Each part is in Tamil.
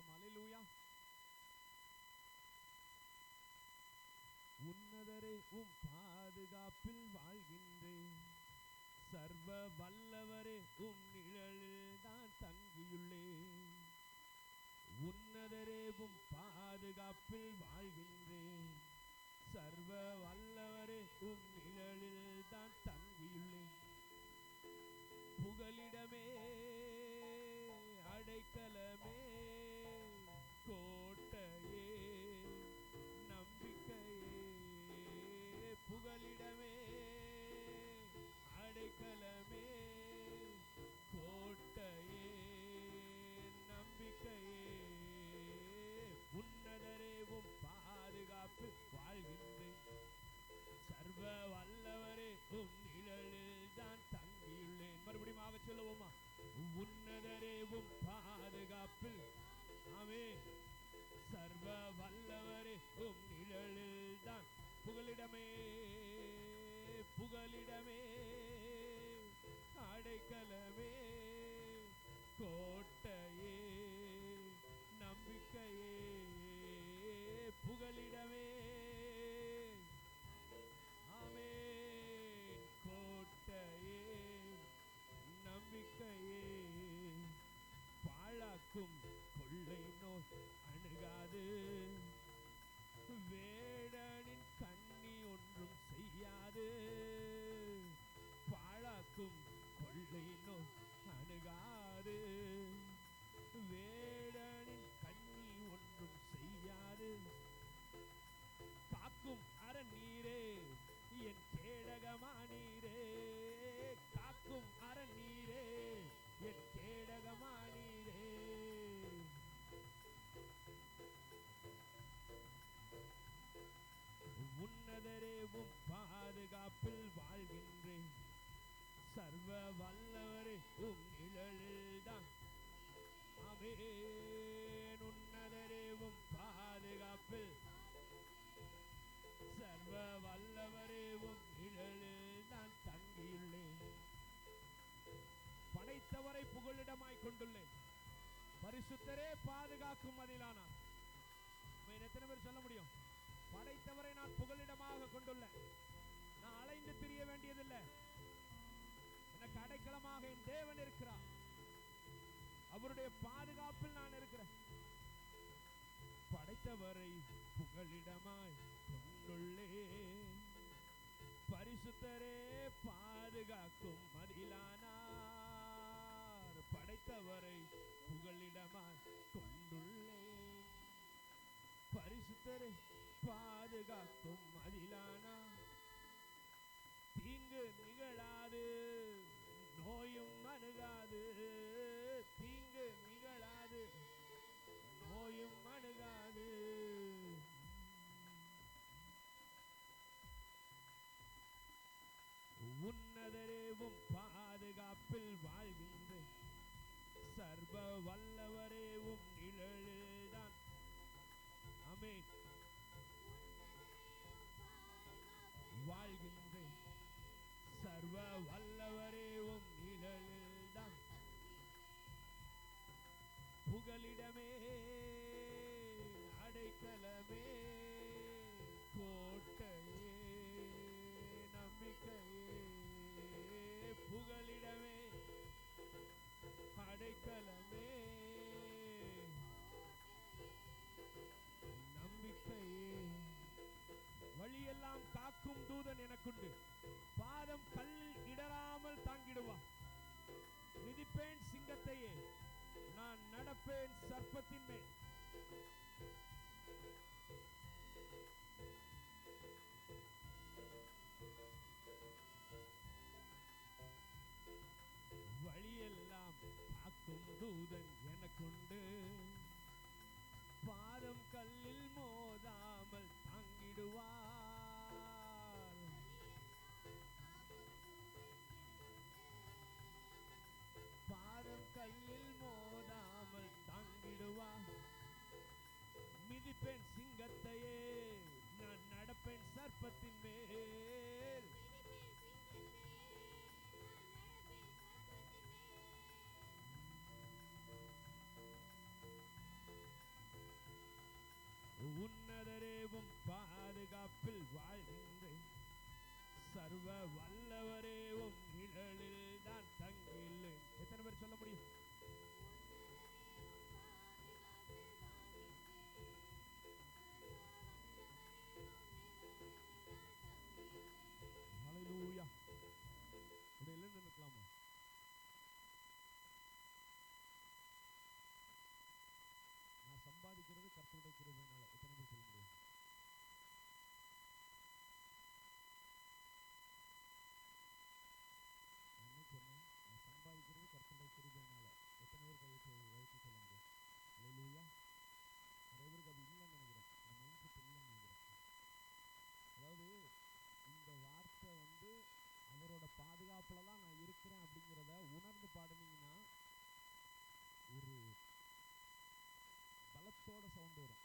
மாட்டோம் அலையிலூயா உன்னதரே உம் பாதுகாப்பில் வாழ்கின்றேன். சர்வ வல்லவரே உம் நிழலில் தான் தங்கியுள்ளேன். உன்னதரே உம் பாதுகாப்பில் வாழ்கின்றேன். சர்வ வல்லவரே உம் நிழலில் தான் தங்கியுள்ளேன். புகலிடமே அடைக்கலமே கோட்டையே நம்பிக்கையே புகலிடமே அடைக்கலமே. ஆமே. சர்வ வல்லவரே உம் நிழலில் தான் புகலிடமே புகலிடமே. அடைக்கலமே கோட்டையே நம்பிக்கையே புகலிடமே. அணுகாது வேடனின் கண்ணி ஒன்றும் செய்யாது. காக்கும் அரணீரே என் கேடகமானீரே. காக்கும் அரணீரே என் கேடகமானீரே. உன்னதரே உம் பாதுகாப்பில் வாழ்கின்றேன். சர்வ வல்லவரே உம் நிழலில் தான் உன்னதரே உம் பாதுகாப்பில். சர்வ வல்லவரே உம் நிழலில் நான் தங்கியுள்ளேன். படைத்தவரை புகழிடமாய் கொண்டுள்ளேன். பரிசுத்தரே பாதுகாக்கும் மதிலானார். எத்தனை பேர் சொல்ல முடியும்? படைத்தவரை நான் புகலிடமாக கொண்டுள்ளேன். நான் அலைந்து திரிய வேண்டியதில்லை. எனக்கு அடைக்கலமாக என் தேவன் இருக்கிறார். அவருடைய பாதுகாப்பில் நான் இருக்கிறேன். படைத்தவரை புகழிடமாய் கொண்டுள்ளே பரிசுத்தரே பாதுகாக்கும் மதிலானார். படைத்தவரை புகழிடமாய் கொண்டுள்ளே பரிசுத்தரே பாதுகாக்கும் மதிலானார். நோயும் அணுகாது தீங்கு நிகழாது. நோயும் அணுகாது. உன்னதரேவும் பாதுகாப்பில் வாழ்கின்றேன். சர்வ வல்லவரேவும் நிழலில்தான். அமேன் வாழ்கின்றேன். சர்வ வல்லவரேவும் நிழலில்தான் புகலிடமே அடைக்கலமே கோட்டையே நம்பிக்கையே புகலிடமே அடைக்கலமே நம்பிக்கையே. வழியெல்லாம் காக்கும் தூதன் எனக்குண்டு. பாதம் கல் மிதிப்பேன் சிங்கத்தையே. நான் நடப்பேன் சர்ப்பத்தின் மேல். வழியெல்லாம் காக்கும் தூதன் எனக்குண்டு. பாதம் கல்லில் மோதாமல் தாங்கிடுவார். கையில் மோதாமல் தாங்கிடுவா. மிதிப்பேன் சிங்கத்தையே நான் நடப்பேன் சர்ப்பத்தின் மேல். உன்னதரேவும் பாதுகாப்பில் வாழ்கின்றேன். சர்வ வல்லவரேவும் நிழலில் நான் தங்கியுள்ளேன். எத்தனை பேர் சொல்ல முடியும்? பலத்தோட சவுண்ட் வரும்.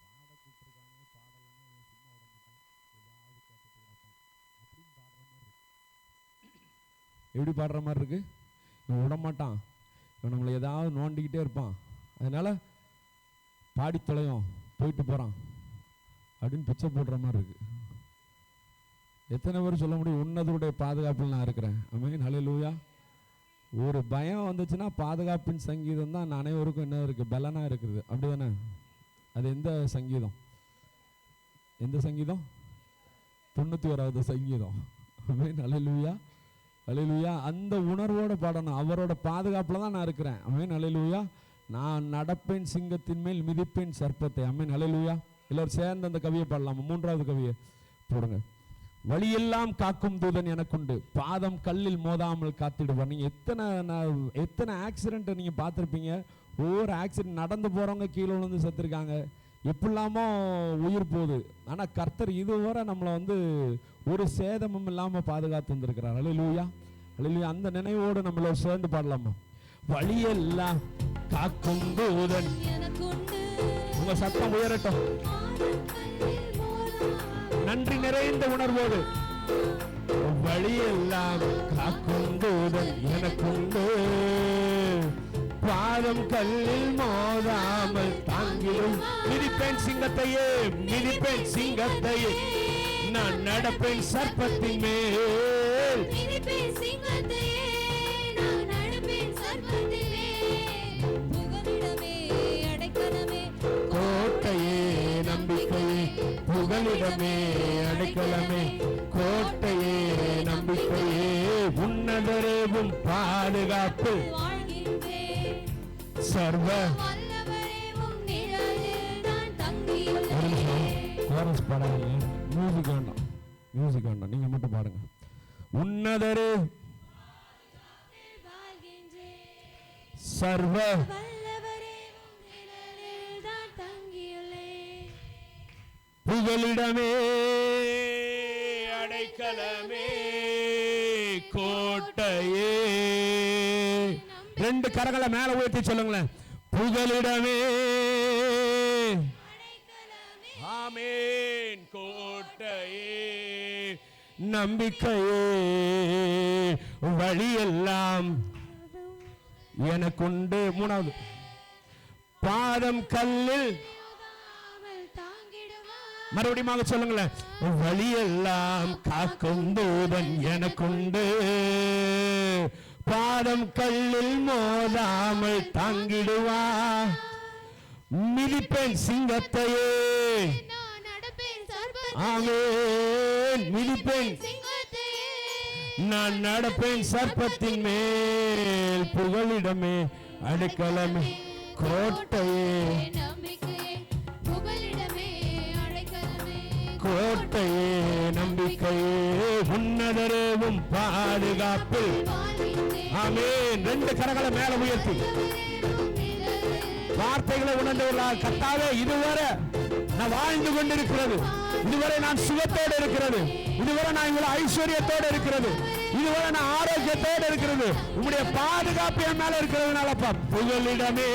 பாட கூப்பிட்டுருக்கானே பாடலைன்னா இவன் சும்மா விட மாட்டான். ஏதாவது கேட்டுட்டு கிடப்பான் அப்படின்னு பாடுற மாதிரி இருக்கு. எப்படி பாடுற மாதிரி இருக்கு? இவன் விட மாட்டான். இவன் நம்மளை ஏதாவது நோண்டிக்கிட்டே இருப்பான். அதனால பாடி தொலையும். போயிட்டு போகிறான் அப்படின்னு பிச்சை போடுற மாதிரி இருக்கு. எத்தனை பேர் சொல்ல முடியும்? உன்னதருடைய பாதுகாப்பில் நான் இருக்கிறேன். அமே ஹalleluya ஒரு பயம் வந்துச்சுன்னா பாதுகாப்பின் சங்கீதம் தான் அனைவருக்கும் என்ன இருக்குது பலனாக இருக்குது. அப்படி தானே அது எந்த சங்கீதம்? எந்த சங்கீதம்? தொண்ணூற்றி ஓராவது சங்கீதம். அமீன் அலையிலுயா அலையிலுயா அந்த உணர்வோட பாடணும். அவரோட பாதுகாப்பில் தான் நான் இருக்கிறேன். அமீன் அலையிலுயா நான் நடப்பேன் சிங்கத்தின் மேல் மிதிப்பேன் சர்ப்பத்தை. அமீன் அலையிலுயா எல்லோரும் சேர்ந்து அந்த கவியை பாடலாமா? மூன்றாவது கவியை போடுங்க. வழியெல்லாம் காக்கும் தூதன் எனக்குண்டு. பாதம் கல்லில் மோதாமல் காத்திடுவார். நீங்க எத்தனை நான் எத்தனை ஆக்சிடென்ட் நீங்க பார்த்திருப்பீங்க? ஒவ்வொரு ஆக்சிடென்ட் நடந்து போறவங்க கீழே விழுந்து செத்துருக்காங்க. எப்படிலாமோ உயிர் போகுது. ஆனா கர்த்தர் இதுவரை நம்மளை வந்து ஒரு சேதமும் இல்லாம பாதுகாத்து வந்திருக்கிறார். அலையிலூயா அலையிலூயா அந்த நினைவோடு நம்மள சேர்ந்து பாடலாமா? வழியெல்லாம் காக்கும் தூதன். எனக்குண்டு. உங்க சத்தம் உயரட்டும். நன்றி நிறைந்த உணர்வோடு வழியெல்லாம் காக்கும் தூதன் எனக்குண்டு. பாதம் கல்லில் மோதாமல் தாங்கிடும். மிதிப்பேன் சிங்கத்தையே மிதிப்பேன் சிங்கத்தையே. நான் நடப்பேன் சர்ப்பத்தின் மேல். ஆயுதமே அடைக்கலமே. கோட்டையே நம்பிக்கையே உன்னதரேவும் பாதுகாப்பு. சர்வ. கோரஸ் பாடாதீங்க மியூசிக் வேண்டாம். மியூசிக் வேண்டாம் நீங்க மட்டும் பாடுங்க. உன்னதரே. சர்வ. புகலிடமே அடைக்கலமே கோட்டையே. ரெண்டு கரங்களை மேல உயர்த்தி சொல்லுங்களேன். புகலிடமே ஆமேன் கோட்டையே நம்பிக்கையே வழியெல்லாம் எனக்குண்டு. மூணாவது பாதம் கல்லில் மறுபடியும் சொல்லுங்களேன். வழியெல்லாம் காக்கும் தூதன் எனக்குண்டு. பாதம் கல்லில் மோதாமல் தாங்கிடுவா. மிதிப்பேன் சிங்கத்தையே. ஆமேன். மிதிப்பேன். நான் நடப்பேன் சர்ப்பத்தின் மேல் புகழிடமே அடுக்கலமே கோட்டையே. கோட்டையே நம்பிக்கையே உன்னதரேவும் பாதுகாப்பில். ஆமே ரெண்டு கரங்களை மேல உயர்த்தி. வார்த்தைகளை உணர்ந்தவர்களால் கத்தாவே இதுவரை நான் வாழ்ந்து கொண்டிருக்கிறது. இதுவரை நான் சுகத்தோடு இருக்கிறது. இதுவரை நான் இவ்வளவு ஐஸ்வர்யத்தோடு இருக்கிறது. இதுவரை நான் ஆரோக்கியத்தோடு இருக்கிறது. உங்களுடைய பாதுகாப்பு என் மேல இருக்கிறதுனாலப்பா புகலிடமே.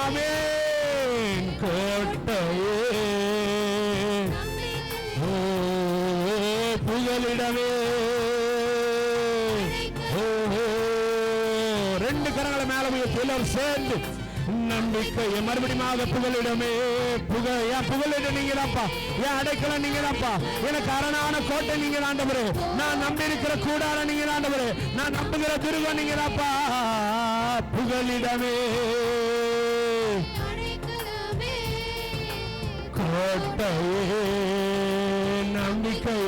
ஆமே கோட்டை நம்பிக்கை மறுபடியும் புகழிடமே புகழ என் புகலிடம் நீங்க தான்ப்பா என் அடைக்கலம் நீங்க தான்ப்பா எனக்கு அரணான கோட்டை நீங்க ஆண்டவரே நான் நம்பி இருக்கிற கூடார நீங்க ஆண்டவரே நான் நம்புகிற துருவம் நீங்க தான்ப்பா புகலிடமே கோட்டையே நம்பிக்கை